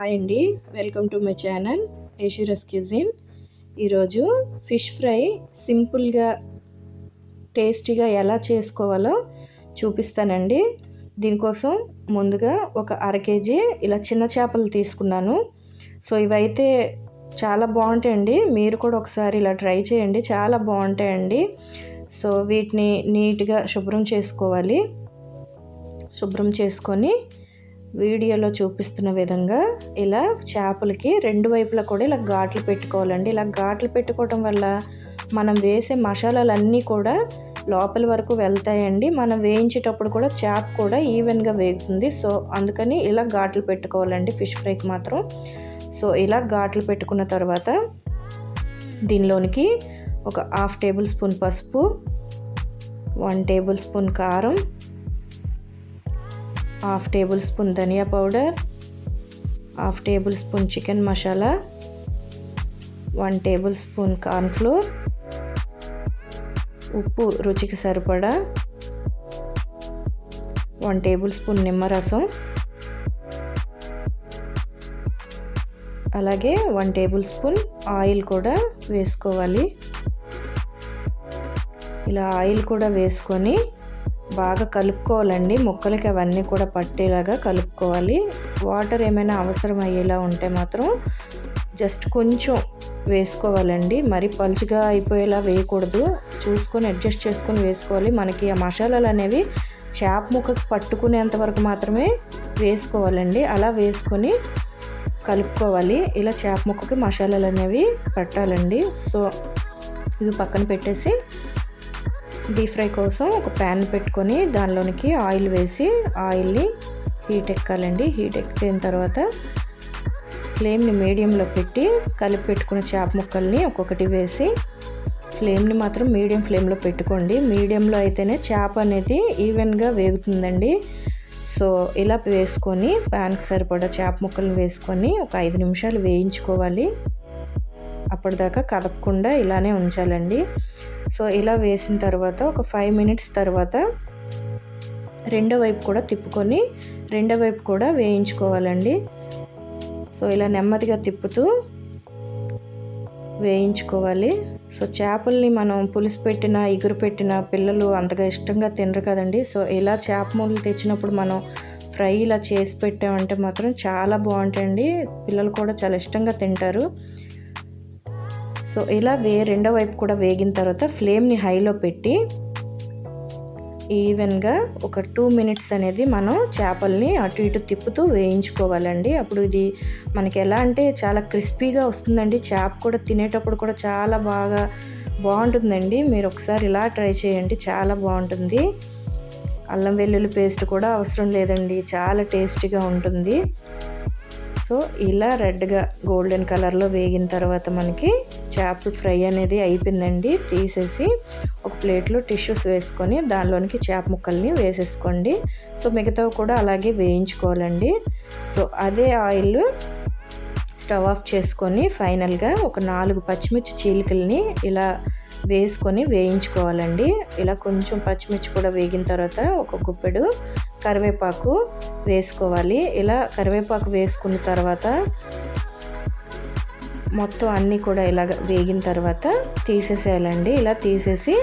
Hi అండి. Welcome to my channel ఏషిరస్ cuisine. ఈరోజు ఫిష్ ఫ్రై సింపుల్గా టేస్టీగా ఎలా చేసుకోవాలో చూపిస్తానండి. దీనికోసం ముందుగా ఒక అర కేజీ ఇలా చిన్న చేపలు తీసుకున్నాను. సో ఇవైతే చాలా బాగుంటాయండి. మీరు కూడా ఒకసారి ఇలా ట్రై చేయండి. చాలా బాగుంటాయండి. సో వీటిని నీట్గా శుభ్రం చేసుకోవాలి. శుభ్రం చేసుకొని వీడియోలో చూపిస్తున్న విధంగా ఇలా చేపలకి రెండు వైపులా కూడా ఇలా ఘాట్లు పెట్టుకోవాలండి. ఇలా ఘాట్లు పెట్టుకోవడం వల్ల మనం వేసే మసాలాలన్నీ కూడా లోపల వరకు వెళ్తాయండి. మనం వేయించేటప్పుడు కూడా చేప కూడా ఈవెన్గా వేగుతుంది. సో అందుకని ఇలా ఘాట్లు పెట్టుకోవాలండి ఫిష్ ఫ్రైకి మాత్రం. సో ఇలా ఘాట్లు పెట్టుకున్న తర్వాత దీనిలోనికి ఒక హాఫ్ టేబుల్ స్పూన్ పసుపు వన్ టేబుల్ స్పూన్ కారం హాఫ్ టేబుల్ స్పూన్ ధనియా powder half tablespoon chicken masala one tablespoon cornflour. ఉప్పు రుచికి సరిపడా వన్ టేబుల్ స్పూన్ నిమ్మరసం. అలాగే వన్ టేబుల్ స్పూన్ ఆయిల్ కూడా వేసుకోవాలి. ఇలా ఆయిల్ కూడా వేసుకొని బాగా కలుపుకోవాలండి. ముక్కలకి అవన్నీ కూడా పట్టేలాగా కలుపుకోవాలి. వాటర్ ఏమైనా అవసరం అయ్యేలా ఉంటే మాత్రం జస్ట్ కొంచెం వేసుకోవాలండి. మరి పలుచగా అయిపోయేలా వేయకూడదు. చూసుకొని అడ్జస్ట్ చేసుకొని వేసుకోవాలి. మనకి ఆ మసాలాలు అనేవి చేప ముక్కకు పట్టుకునేంత వరకు మాత్రమే వేసుకోవాలండి. అలా వేసుకొని కలుపుకోవాలి. ఇలా చేప ముక్కకి మసాలాలు అనేవి పట్టాలండి. సో ఇది పక్కన పెట్టేసి డీప్ ఫ్రై కోసం ఒక ప్యాన్ పెట్టుకొని దానిలోనికి ఆయిల్ వేసి ఆయిల్ని హీట్ ఎక్కాలండి. హీట్ ఎక్కిన తర్వాత ఫ్లేమ్ని మీడియంలో పెట్టి కలిపి పెట్టుకున్న చేప ముక్కల్ని ఒక్కొక్కటి వేసి ఫ్లేమ్ని మాత్రం మీడియం ఫ్లేమ్లో పెట్టుకోండి. మీడియంలో అయితేనే చేప అనేది ఈవెన్గా వేగుతుందండి. సో ఇలా వేసుకొని ప్యాన్కి సరిపడా చేప ముక్కలు వేసుకొని ఒక ఐదు నిమిషాలు వేయించుకోవాలి. అప్పటిదాకా కదపకుండా ఇలానే ఉంచాలండి. సో ఇలా వేసిన తర్వాత ఒక ఫైవ్ మినిట్స్ తర్వాత రెండో వైపు కూడా తిప్పుకొని రెండో వైపు కూడా వేయించుకోవాలండి. సో ఇలా నెమ్మదిగా తిప్పుతూ వేయించుకోవాలి. సో చేపల్ని మనం పులుసు పెట్టిన ఇగురు పెట్టిన పిల్లలు అంతగా ఇష్టంగా తినరు కదండి. సో ఇలా చేప మూలు తెచ్చినప్పుడు మనం ఫ్రై ఇలా చేసి పెట్టామంటే మాత్రం చాలా బాగుంటాయండి. పిల్లలు కూడా చాలా ఇష్టంగా తింటారు. సో ఇలా వే రెండో వైపు కూడా వేగిన తర్వాత ఫ్లేమ్ని హైలో పెట్టి ఈవెన్గా ఒక టూ మినిట్స్ అనేది మనం చేపల్ని అటు ఇటు తిప్పుతూ వేయించుకోవాలండి. అప్పుడు ఇది మనకి ఎలా అంటే చాలా క్రిస్పీగా వస్తుందండి. చేప కూడా తినేటప్పుడు కూడా చాలా బాగా బాగుంటుందండి. మీరు ఒకసారి ఇలా ట్రై చేయండి. చాలా బాగుంటుంది. అల్లం వెల్లుల్లి పేస్ట్ కూడా అవసరం లేదండి. చాలా టేస్టీగా ఉంటుంది. సో ఇలా రెడ్గా గోల్డెన్ కలర్లో వేగిన తర్వాత మనకి చేపలు ఫ్రై అనేది అయిపోయిందండి. తీసేసి ఒక ప్లేట్లో టిష్యూస్ వేసుకొని దానిలోనికి చేప ముక్కల్ని వేసేసుకోండి. సో మిగతావి కూడా అలాగే వేయించుకోవాలండి. సో అదే ఆయిల్ స్టవ్ ఆఫ్ చేసుకొని ఫైనల్గా ఒక నాలుగు పచ్చిమిర్చి చీలికల్ని ఇలా వేసుకొని వేయించుకోవాలండి. ఇలా కొంచెం పచ్చిమిర్చి కూడా వేగిన తర్వాత ఒక గుప్పెడు కరివేపాకు వేసుకోవాలి. ఇలా కరివేపాకు వేసుకున్న తర్వాత మొత్తం అన్నీ కూడా ఇలా వేగిన తర్వాత తీసేసేయాలండి. ఇలా తీసేసి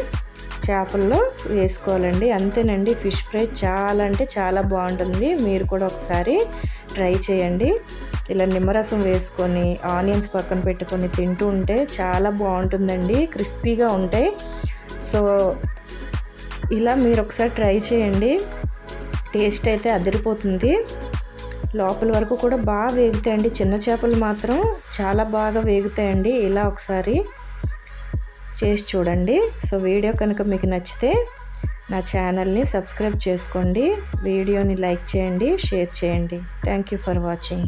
చేపల్లో వేసుకోవాలండి. అంతేనండి ఫిష్ ఫ్రై చాలా అంటే చాలా బాగుంటుంది. మీరు కూడా ఒకసారి ట్రై చేయండి. ఇలా నిమ్మరసం వేసుకొని ఆనియన్స్ పక్కన పెట్టుకొని తింటూ ఉంటే చాలా బాగుంటుందండి. క్రిస్పీగా ఉంటాయి. సో ఇలా మీరు ఒకసారి ట్రై చేయండి. టేస్ట్ అయితే అదిరిపోతుంది. లోపల వరకు కూడా బాగా వేగుతాయండి. చిన్న చేపలు మాత్రం చాలా బాగా వేగుతాయండి. ఇలా ఒకసారి చేసి చూడండి. సో వీడియో కనుక మీకు నచ్చితే నా ఛానల్ని సబ్స్క్రైబ్ చేసుకోండి. వీడియోని లైక్ చేయండి షేర్ చేయండి. Thank you for watching.